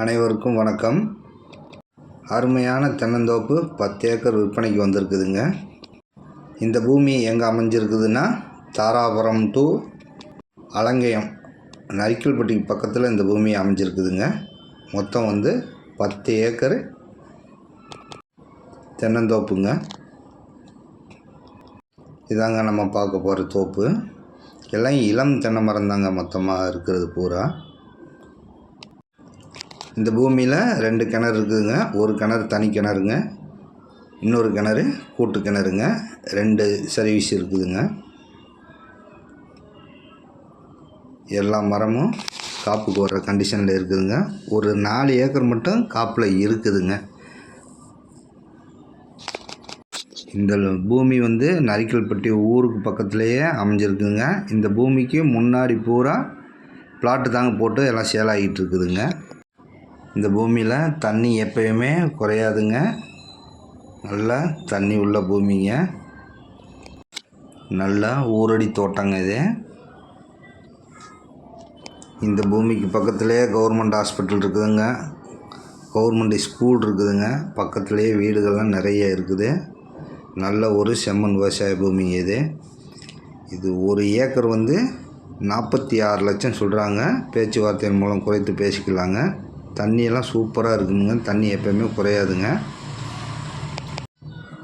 அனைவருக்கும் வணக்கம். அருமையான தென்னந்தோப்பு பத்து ஏக்கர் விற்பனைக்கு வந்திருக்குதுங்க. இந்த பூமி எங்கே அமைஞ்சிருக்குதுன்னா தாராபுரம் டு அலங்கயம். நரிக்கல்பட்டிக்கு பக்கத்தில் இந்த பூமி அமைஞ்சிருக்குதுங்க. மொத்தம் வந்து பத்து ஏக்கர் தென்னந்தோப்புங்க. இதாங்க நம்ம பார்க்க போகிற தோப்பு. எல்லாம் இளம் தென்னை மரம் தாங்க மொத்தமாக இருக்கிறது பூரா. இந்த பூமியில் ரெண்டு கிணறு இருக்குதுங்க. ஒரு கிணறு தனி கிணறுங்க. இன்னொரு கிணறு கூட்டு கிணறுங்க. ரெண்டு சர்வீஸ் இருக்குதுங்க. எல்லா மரமும் காப்புக்கு வர்ற கண்டிஷனில் இருக்குதுங்க. ஒரு நாலு ஏக்கர் மட்டும் காப்பில் இருக்குதுங்க. இந்த பூமி வந்து நரிக்கல்பட்டி ஊருக்கு பக்கத்துலேயே அமைஞ்சிருக்குங்க இந்த பூமிக்கு முன்னாடி பூரா பிளாட்டு தாங்க போட்டு எல்லாம் சேல் ஆகிட்டு இருக்குதுங்க. இந்த பூமியில் தண்ணி எப்பயுமே குறையாதுங்க. நல்லா தண்ணி உள்ள பூமிங்க. நல்லா ஊரடி தோட்டங்க இது. இந்த பூமிக்கு பக்கத்துலேயே கவர்மெண்ட் ஹாஸ்பிட்டல் இருக்குதுங்க. கவர்மெண்ட் ஸ்கூல் இருக்குதுங்க. பக்கத்துலேயே வீடுகள்லாம் நிறைய இருக்குது. நல்ல ஒரு செம்மண் விவசாய பூமிங்க இது. இது ஒரு ஏக்கர் வந்து நாற்பத்தி ஆறு லட்சம் சொல்கிறாங்க பேச்சுவார்த்தையின் மூலம் குறைத்து பேசிக்கலாங்க. தண்ணியெல்லாம் சூப்பராக இருக்குதுங்க தண்ணி எப்போயுமே குறையாதுங்க.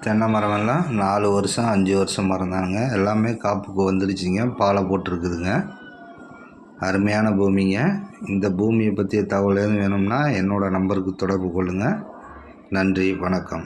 தென்னை மரமெல்லாம் நாலு வருஷம் அஞ்சு வருஷம் மரம் தானுங்க. எல்லாமே காப்புக்கு வந்துடுச்சிங்க பாலை போட்டிருக்குதுங்க. அருமையான பூமிங்க. இந்த பூமியை பற்றிய தகவல் எதுவும் வேணும்னா என்னோடய நம்பருக்கு தொடர்பு கொள்ளுங்கள் நன்றி வணக்கம்.